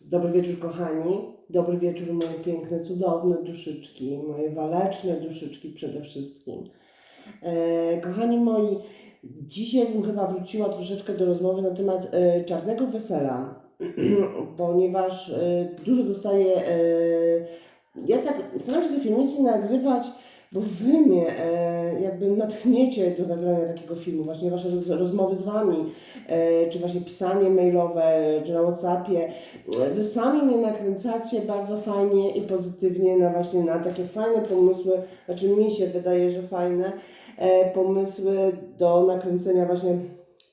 Dobry wieczór, kochani. Dobry wieczór, moje piękne, cudowne duszyczki, moje waleczne duszyczki przede wszystkim. E, kochani moi, dzisiaj bym chyba wróciła troszeczkę do rozmowy na temat e, czarnego wesela, ponieważ e, dużo dostaję. E, ja tak staram się te filmiki nagrywać, bo wy mnie e, jakby natchniecie do nagrania takiego filmu, właśnie wasze roz, rozmowy z wami, e, czy właśnie pisanie mailowe, czy na Whatsappie. Wy sami mnie nakręcacie bardzo fajnie i pozytywnie na właśnie na takie fajne pomysły, znaczy mi się wydaje, że fajne e, pomysły do nakręcenia właśnie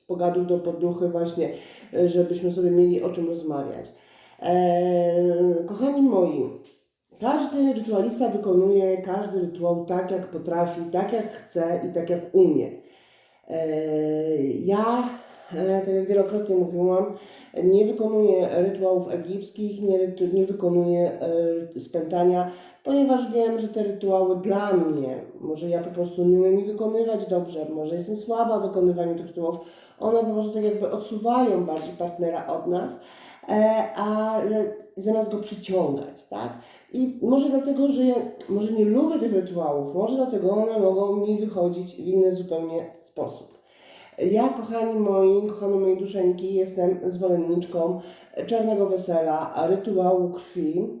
pogadów do poduchy właśnie, e, żebyśmy sobie mieli o czym rozmawiać. E, kochani moi, każdy rytualista wykonuje każdy rytuał tak, jak potrafi, tak, jak chce i tak, jak umie. E, Ja, e, tak jak wielokrotnie mówiłam, nie wykonuję rytuałów egipskich, nie, nie wykonuję e, spętania, ponieważ wiem, że te rytuały dla mnie, może ja po prostu nie umiem ich wykonywać dobrze, może jestem słaba w wykonywaniu tych rytuałów, one po prostu tak jakby odsuwają bardziej partnera od nas, ale zamiast go przyciągać, tak? I może dlatego, że ja może nie lubię tych rytuałów, może dlatego one mogą mi wychodzić w inny zupełnie sposób. Ja, kochani moi, kochane moje duszeńki, jestem zwolenniczką czarnego wesela, rytuału krwi,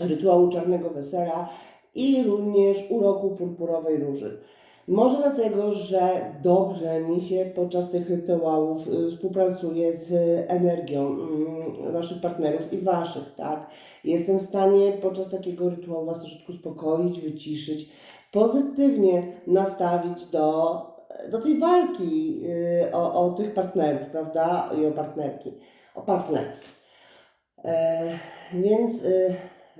rytuału czarnego wesela i również uroku purpurowej róży. Może dlatego, że dobrze mi się podczas tych rytuałów y, współpracuje z energią mm, waszych partnerów i waszych, tak? Jestem w stanie podczas takiego rytuału was troszeczkę uspokoić, wyciszyć, pozytywnie nastawić do, do tej walki y, o, o tych partnerów, prawda? I o partnerki, o partnerów. E, więc y,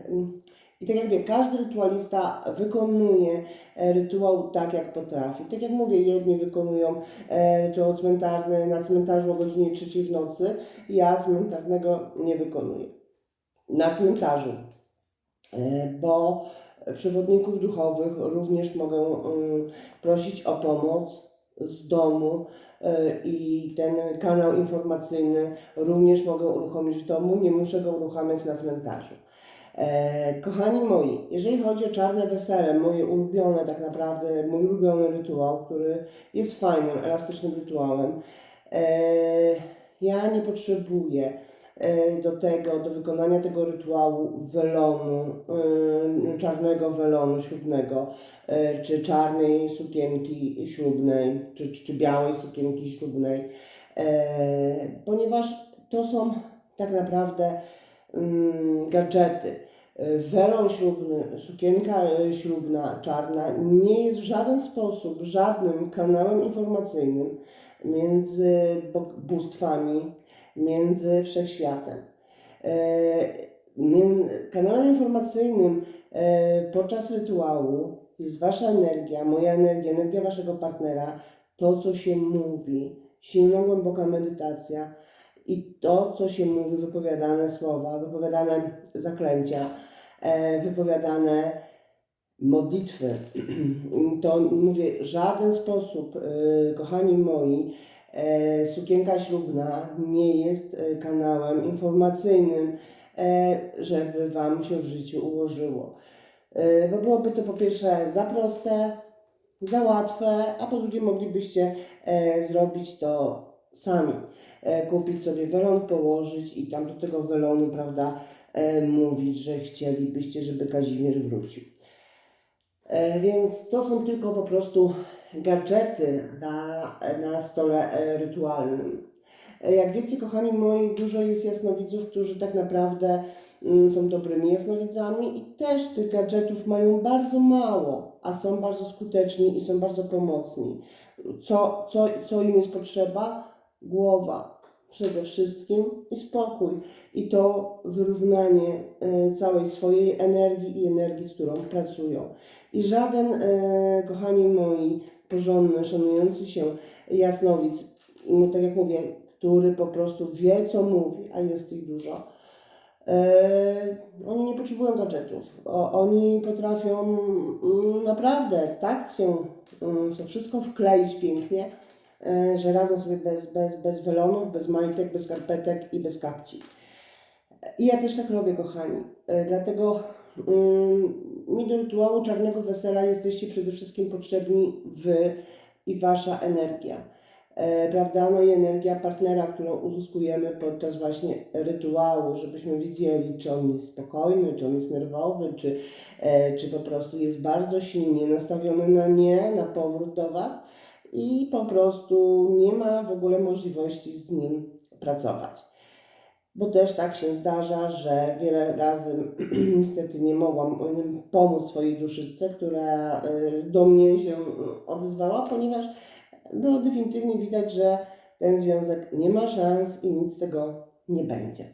mm, i tak jak mówię, każdy rytualista wykonuje e, rytuał tak, jak potrafi. Tak jak mówię, jedni wykonują e, rytuał cmentarny na cmentarzu o godzinie 3 w nocy, ja cmentarnego nie wykonuję. Na cmentarzu, E, bo przewodników duchowych również mogę mm, prosić o pomoc z domu e, i ten kanał informacyjny również mogę uruchomić w domu, nie muszę go uruchamiać na cmentarzu. E, kochani moi, jeżeli chodzi o czarne wesele, moje ulubione tak naprawdę, mój ulubiony rytuał, który jest fajnym, elastycznym rytuałem, ja nie potrzebuję do tego, do wykonania tego rytuału welonu, e, czarnego welonu ślubnego, e, czy czarnej sukienki ślubnej, czy, czy, białej sukienki ślubnej, e, ponieważ to są tak naprawdę mm, gadżety. E, Welon ślubny, sukienka e, ślubna, czarna nie jest w żaden sposób żadnym kanałem informacyjnym między bóstwami, między wszechświatem. E, Kanałem informacyjnym e, podczas rytuału jest Wasza energia, moja energia, energia Waszego partnera, to co się mówi, silna, głęboka medytacja i to co się mówi, wypowiadane słowa, wypowiadane zaklęcia, e, wypowiadane modlitwy. To mówię, żaden sposób, kochani moi, sukienka ślubna nie jest e, kanałem informacyjnym, e, żeby Wam się w życiu ułożyło. E, Bo byłoby to po pierwsze za proste, za łatwe, a po drugie moglibyście e, zrobić to sami. E, kupić sobie welon, położyć i tam do tego welonu, prawda, e, mówić, że chcielibyście, żeby Kazimierz wrócił. E, więc to są tylko po prostu gadżety na, na stole e, rytualnym. E, Jak wiecie, kochani moi, dużo jest jasnowidzów, którzy tak naprawdę mm, są dobrymi jasnowidzami i też tych gadżetów mają bardzo mało, a są bardzo skuteczni i są bardzo pomocni. Co, co, co im jest potrzeba? Głowa przede wszystkim i spokój. I to wyrównanie e, całej swojej energii i energii, z którą pracują. I żaden, kochani moi, porządny, szanujący się jasnowic, no tak jak mówię, który po prostu wie, co mówi, a jest ich dużo, e, oni nie potrzebują gadżetów. O, oni potrafią mm, naprawdę tak się mm, to wszystko wkleić pięknie, e, że radzą sobie bez, bez, bez welonów, bez majtek, bez skarpetek i bez kapci. I ja też tak robię, kochani. E, Dlatego mi do rytuału czarnego wesela jesteście przede wszystkim potrzebni wy i wasza energia. E, prawda? No i energia partnera, którą uzyskujemy podczas właśnie rytuału, żebyśmy wiedzieli, czy on jest spokojny, czy on jest nerwowy, czy, e, czy po prostu jest bardzo silnie nastawiony na nie, na powrót do was i po prostu nie ma w ogóle możliwości z nim pracować. Bo też tak się zdarza, że wiele razy niestety nie mogłam pomóc swojej duszyczce, która y, do mnie się odezwała, ponieważ było definitywnie widać, że ten związek nie ma szans i nic z tego nie będzie.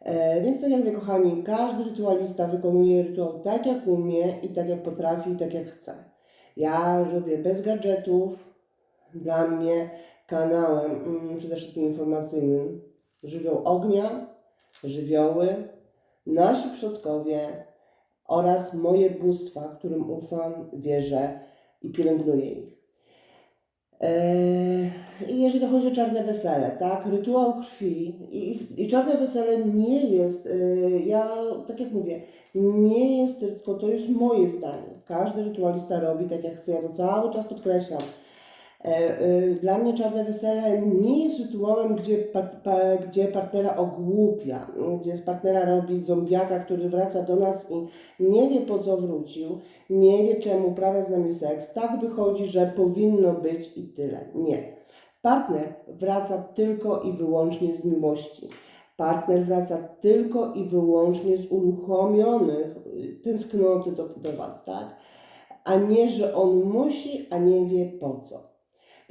E, Więc tak jak mówię, kochani, każdy rytualista wykonuje rytuał tak jak umie i tak jak potrafi i tak jak chce. Ja robię bez gadżetów. Dla mnie kanałem mm, przede wszystkim informacyjnym żywioł ognia, żywioły, nasi przodkowie oraz moje bóstwa, którym ufam, wierzę i pielęgnuję ich. Eee, I jeżeli chodzi o czarne wesele, tak, rytuał krwi i, i czarne wesele nie jest, eee, ja tak jak mówię, nie jest tylko, to jest moje zdanie. Każdy rytualista robi tak jak chce, ja to cały czas podkreślam. E, e, Dla mnie czarne wesele nie jest rytuałem, gdzie, pa, pa, gdzie partnera ogłupia, gdzie z partnera robi zombiaka, który wraca do nas i nie wie po co wrócił, nie wie czemu uprawia z nami seks. Tak wychodzi, że powinno być i tyle. Nie. Partner wraca tylko i wyłącznie z miłości. Partner wraca tylko i wyłącznie z uruchomionych tęsknoty do, do Was, tak? A nie, że on musi, a nie wie po co.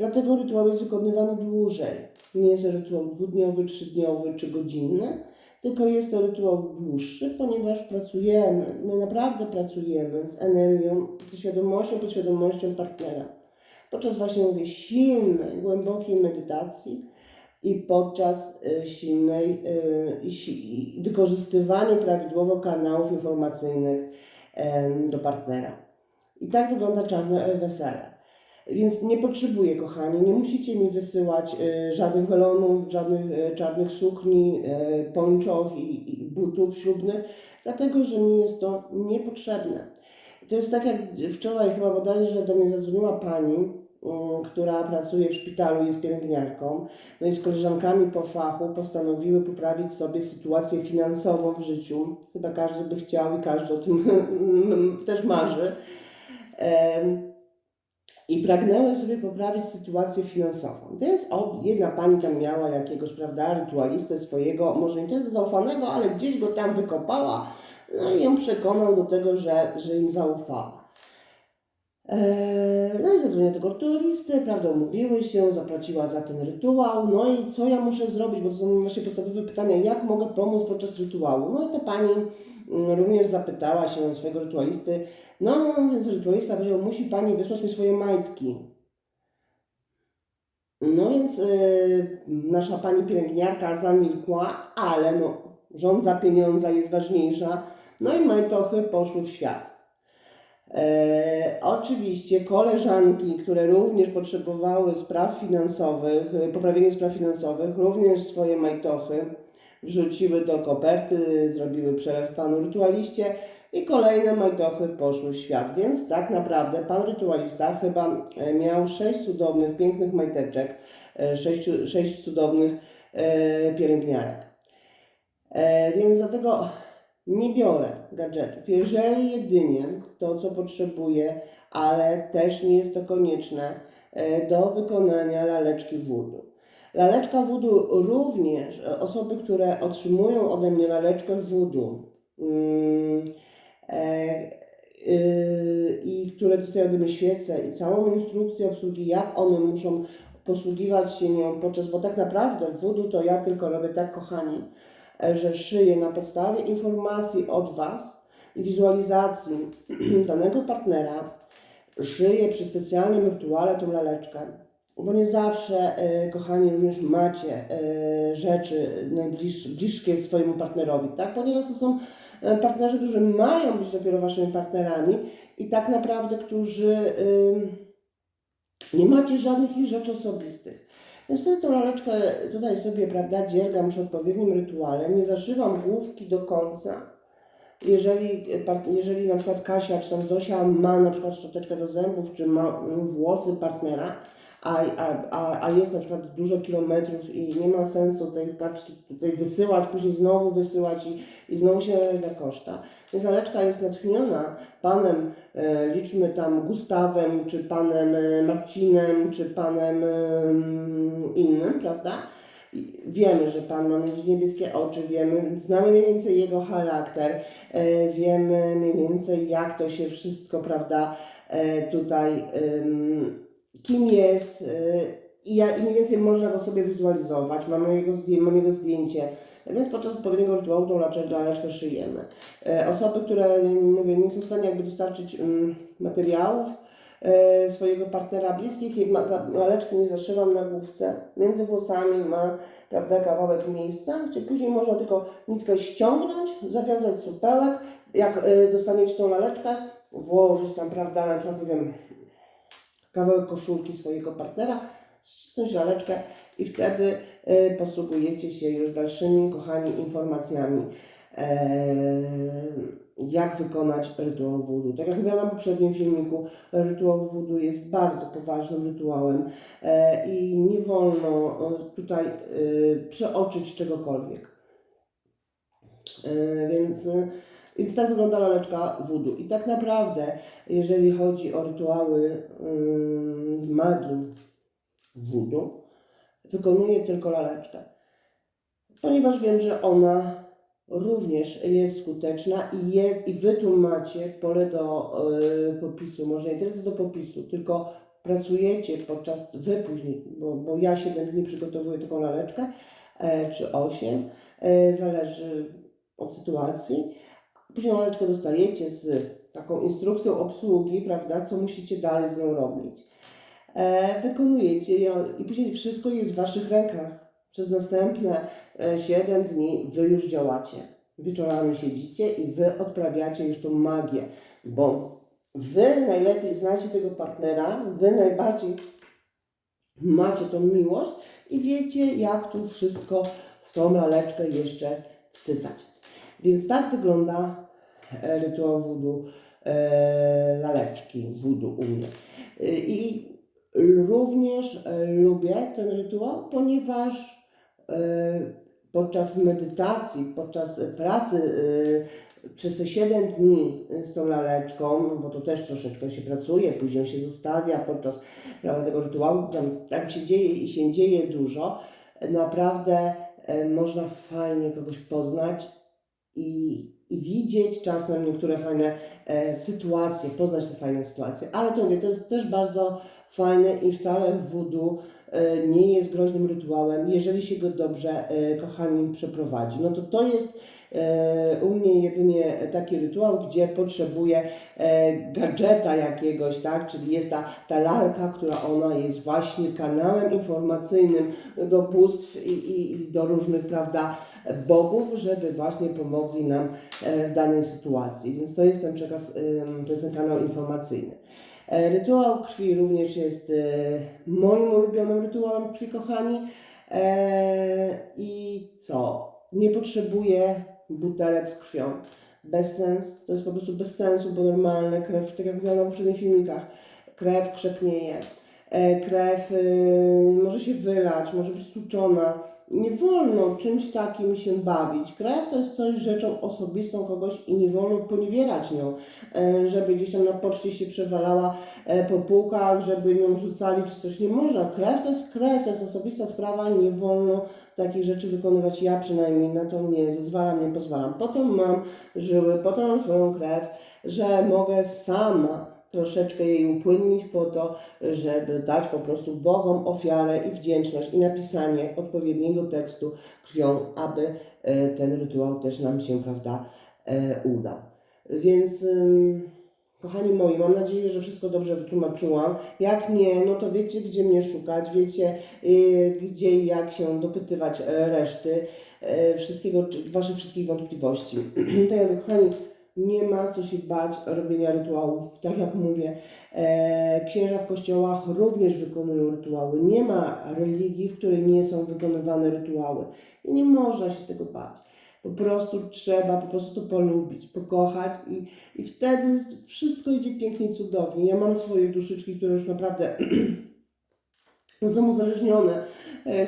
Dlatego rytuał jest wykonywany dłużej. Nie jest rytuał dwudniowy, trzydniowy czy godzinny, tylko jest to rytuał dłuższy, ponieważ pracujemy, my naprawdę pracujemy z energią, ze świadomością, podświadomością partnera. Podczas właśnie mówię silnej, głębokiej medytacji i podczas y, silnej y, wykorzystywaniu prawidłowo kanałów informacyjnych do partnera. I tak wygląda czarne wesele. Więc nie potrzebuję, kochani, nie musicie mi wysyłać y, żadnych welonów, żadnych y, czarnych sukni, y, pończoch i, i butów ślubnych, dlatego że mi jest to niepotrzebne. To jest tak jak wczoraj chyba bodajże do mnie zadzwoniła pani, y, która pracuje w szpitalu, jest pielęgniarką, no i z koleżankami po fachu postanowiły poprawić sobie sytuację finansową w życiu. Chyba każdy by chciał i każdy o tym też marzy. Em, i pragnęły sobie poprawić sytuację finansową. Więc jedna pani tam miała jakiegoś, prawda, rytualistę swojego, może nie tyle zaufanego, ale gdzieś go tam wykopała, no i ją przekonał do tego, że, że im zaufała. Eee, zadzwoniła do rytualisty, prawda, umówiły się, zapłaciła za ten rytuał, no i co ja muszę zrobić, bo to są właśnie podstawowe pytania, jak mogę pomóc podczas rytuału. No i ta pani mm, również zapytała się swojego rytualisty, no więc rytualista powiedział, musi pani wysłać mi swoje majtki. No więc y, nasza pani pielęgniarka zamilkła, ale no, rządza pieniądza jest ważniejsza, no i majtochy poszły w świat. E, oczywiście koleżanki, które również potrzebowały spraw finansowych, e, poprawienia spraw finansowych, również swoje majtochy wrzuciły do koperty, zrobiły przelew panu rytualiście i kolejne majtochy poszły w świat. Więc tak naprawdę pan rytualista chyba e, miał sześć cudownych, pięknych majteczek, e, sześć, sześć cudownych e, pielęgniarek. E, więc dlatego nie biorę gadżetów. Jeżeli jedynie to, co potrzebuję, ale też nie jest to konieczne e, do wykonania laleczki wódu. Laleczka wódu również, e, osoby, które otrzymują ode mnie laleczkę wódu mm, e, y, i które dostają ode mnie świecę i całą instrukcję obsługi, jak one muszą posługiwać się nią podczas, bo tak naprawdę wódu to ja tylko robię tak, kochani, że szyję na podstawie informacji od Was i wizualizacji danego partnera, szyję przy specjalnym rytuale tą laleczkę, bo nie zawsze, e, kochani, również macie e, rzeczy najbliższe, bliskie swojemu partnerowi, tak? Ponieważ to są e, partnerzy, którzy mają być dopiero Waszymi partnerami i tak naprawdę, którzy nie macie żadnych ich rzeczy osobistych. Wtedy tą laleczkę tutaj sobie, prawda, dziergam już odpowiednim rytuałem, nie zaszywam główki do końca. Jeżeli, jeżeli na przykład Kasia czy tam Zosia ma na przykład szczoteczkę do zębów, czy ma włosy partnera, a, a, a, jest na przykład dużo kilometrów i nie ma sensu tej paczki tutaj wysyłać, później znowu wysyłać i, i znowu się na koszta. Więc laleczka jest natchniona panem, e, liczmy tam Gustawem, czy panem e, Marcinem, czy panem e, innym, prawda? Wiemy, że Pan ma mieć niebieskie oczy, wiemy, znamy mniej więcej jego charakter, e, wiemy mniej więcej jak to się wszystko, prawda, e, tutaj, kim jest e, i jak i mniej więcej można go sobie wizualizować, mamy jego, mamy jego zdjęcie, więc podczas odpowiedniego rytuału tą laleczkę, szyjemy. E, Osoby, które, mówię, nie są w stanie jakby dostarczyć mm, materiałów, e, swojego partnera bliskich, laleczki nie zaszywam na główce, między włosami ma prawda, kawałek miejsca, gdzie później można tylko nitkę ściągnąć, zawiązać supełek, jak y, dostaniecie tą laleczkę, włożyć tam, prawda, na przykład, nie wiem, kawałek koszulki swojego partnera, ścisnąć laleczkę i wtedy y, posługujecie się już dalszymi, kochani, informacjami, e, jak wykonać rytuał wudu. Tak jak mówiłam na poprzednim filmiku, rytuał wudu jest bardzo poważnym rytuałem e, i nie wolno e, tutaj e, przeoczyć czegokolwiek. E, Więc, e, więc tak wygląda laleczka wudu. I tak naprawdę, jeżeli chodzi o rytuały z magii wudu, wykonuję tylko laleczkę. Ponieważ wiem, że ona również jest skuteczna i, i wy tu macie pole do e, popisu, może nie tyle do popisu, tylko pracujecie podczas, wy później, bo, bo ja 7 dni przygotowuję taką laleczkę, e, czy 8, e, zależy od sytuacji. Później laleczkę dostajecie z taką instrukcją obsługi, prawda, co musicie dalej z nią robić. E, wykonujecie ją i później wszystko jest w waszych rękach. Przez następne e, 7 dni wy już działacie. Wieczorami siedzicie i wy odprawiacie już tą magię, bo wy najlepiej znacie tego partnera, wy najbardziej macie tą miłość i wiecie, jak tu wszystko w tą laleczkę jeszcze wsypać. Więc tak wygląda e, rytuał wudu, e, laleczki wudu u mnie. E, I również lubię ten rytuał, ponieważ podczas medytacji, podczas pracy przez te 7 dni z tą laleczką, bo to też troszeczkę się pracuje, później się zostawia podczas prawda, tego rytuału, tam tak się dzieje i się dzieje dużo, naprawdę można fajnie kogoś poznać i, i widzieć czasem niektóre fajne e, sytuacje, poznać te fajne sytuacje, ale to mówię, to jest też bardzo fajne i wcale wudu e, nie jest groźnym rytuałem, jeżeli się go dobrze, e, kochani, przeprowadzi. No to to jest e, u mnie jedynie taki rytuał, gdzie potrzebuję e, gadżeta jakiegoś, tak, czyli jest ta, ta lalka, która ona jest właśnie kanałem informacyjnym do bóstw i, i, i do różnych, prawda, bogów, żeby właśnie pomogli nam e, w danej sytuacji. Więc to jest ten przekaz, to jest ten kanał informacyjny. E, Rytuał krwi również jest e, moim ulubionym rytuałem krwi, kochani. I co? Nie potrzebuję butelek z krwią. Bez sens, to jest po prostu bez sensu, bo normalne krew, tak jak mówiłam na poprzednich filmikach, krew krzepnieje, krew y, może się wylać, może być stłuczona. Nie wolno czymś takim się bawić. Krew to jest coś rzeczą osobistą kogoś i nie wolno poniewierać nią, e, żeby gdzieś tam na poczcie się przewalała e, po półkach, żeby ją rzucali czy coś. Nie można. Krew to jest krew, to jest osobista sprawa, nie wolno takich rzeczy wykonywać. Ja przynajmniej na to nie zezwalam, nie pozwalam. Po to mam żyły, po to mam swoją krew, że mogę sama troszeczkę jej upłynnić po to, żeby dać po prostu Bogom ofiarę i wdzięczność i napisanie odpowiedniego tekstu krwią, aby e, ten rytuał też nam się, prawda, e, udał. Więc, kochani moi, mam nadzieję, że wszystko dobrze wytłumaczyłam. Jak nie, no to wiecie, gdzie mnie szukać, wiecie, y, gdzie i jak się dopytywać reszty, e, wszystkiego, waszych wszystkich wątpliwości. tak jak kochani, Nie ma co się bać robienia rytuałów. Tak jak mówię, e, księża w kościołach również wykonują rytuały. Nie ma religii, w której nie są wykonywane rytuały. I nie można się tego bać. Po prostu trzeba po prostu polubić, pokochać i, i wtedy wszystko idzie pięknie i cudownie. Ja mam swoje duszyczki, które już naprawdę są uzależnione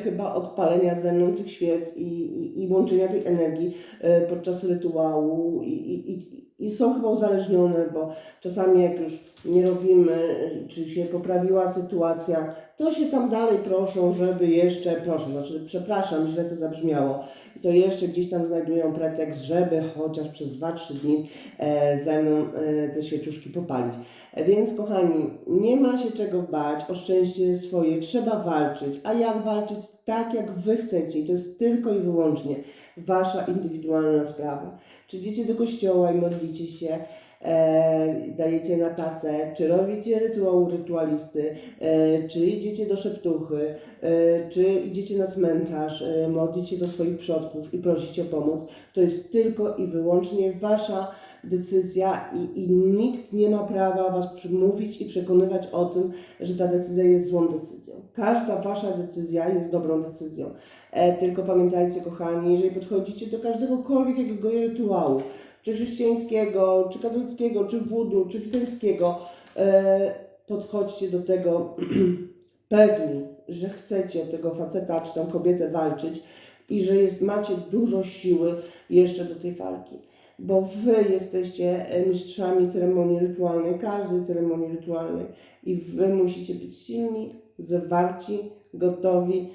chyba od palenia ze mną tych świec i, i, i łączenia tej energii e, podczas rytuału i, i, i, są chyba uzależnione, bo czasami jak już nie robimy, e, czy się poprawiła sytuacja, to się tam dalej proszą, żeby jeszcze, proszę, znaczy przepraszam, źle to zabrzmiało, to jeszcze gdzieś tam znajdują pretekst, żeby chociaż przez 2-3 dni e, ze mną e, te świeczuszki popalić. Więc kochani, nie ma się czego bać o szczęście swoje, trzeba walczyć. A jak walczyć? Tak jak Wy chcecie. I to jest tylko i wyłącznie Wasza indywidualna sprawa. Czy idziecie do kościoła i modlicie się, e, dajecie na tacę, czy robicie rytuał rytualisty, e, czy idziecie do szeptuchy, e, czy idziecie na cmentarz, e, modlicie do swoich przodków i prosicie o pomoc, to jest tylko i wyłącznie Wasza decyzja i, i nikt nie ma prawa Was przemówić i przekonywać o tym, że ta decyzja jest złą decyzją. Każda Wasza decyzja jest dobrą decyzją. E, tylko pamiętajcie, kochani, jeżeli podchodzicie do każdegokolwiek jakiego rytuału, czy chrześcijańskiego, czy katolickiego, czy wudu, czy witebskiego, e, podchodźcie do tego pewni, że chcecie tego faceta czy tam kobietę walczyć i że jest, macie dużo siły jeszcze do tej walki. Bo wy jesteście e, mistrzami ceremonii rytualnej, każdej ceremonii rytualnej i wy musicie być silni, zawarci, gotowi,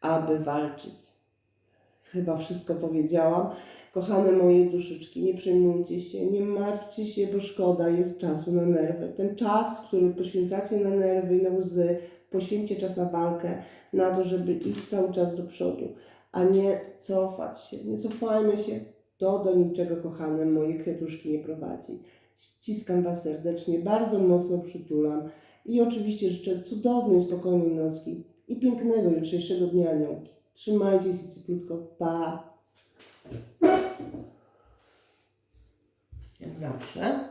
aby walczyć. Chyba wszystko powiedziałam. Kochane moje duszyczki, nie przejmujcie się, nie martwcie się, bo szkoda jest czasu na nerwy. Ten czas, który poświęcacie na nerwy i na łzy, poświęćcie czas na walkę, na to, żeby iść cały czas do przodu, a nie cofać się. Nie cofajmy się. To do niczego, kochane moje kwiatuszki, nie prowadzi. Ściskam Was serdecznie, bardzo mocno przytulam i oczywiście życzę cudownej, spokojnej nocki i pięknego jutrzejszego dnia aniołki. Trzymajcie się cieplutko. Pa! Jak zawsze.